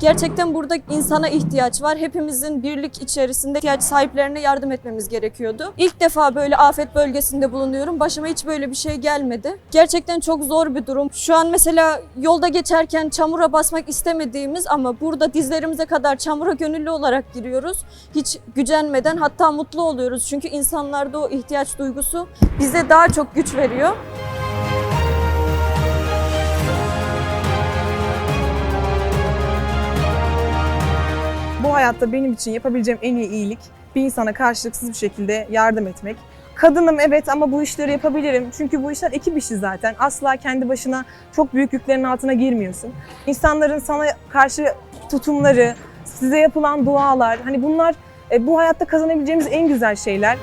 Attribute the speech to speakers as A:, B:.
A: Gerçekten burada insana ihtiyaç var. Hepimizin birlik içerisinde ihtiyaç sahiplerine yardım etmemiz gerekiyordu. İlk defa böyle afet bölgesinde bulunuyorum. Başıma hiç böyle bir şey gelmedi. Gerçekten çok zor bir durum. Şu an mesela yolda geçerken çamura basmak istemediğimiz ama burada dizlerimize kadar çamura gönüllü olarak giriyoruz. Hiç gücenmeden hatta mutlu oluyoruz. Çünkü insanlarda o ihtiyaç duygusu bize daha çok güç veriyor.
B: Hayatta benim için yapabileceğim en iyi iyilik bir insana karşılıksız bir şekilde yardım etmek. Kadınım evet ama bu işleri yapabilirim. Çünkü bu işler ekip işi zaten. Asla kendi başına çok büyük yüklerin altına girmiyorsun. İnsanların sana karşı tutumları, size yapılan dualar, hani bunlar e, bu hayatta kazanabileceğimiz en güzel şeyler.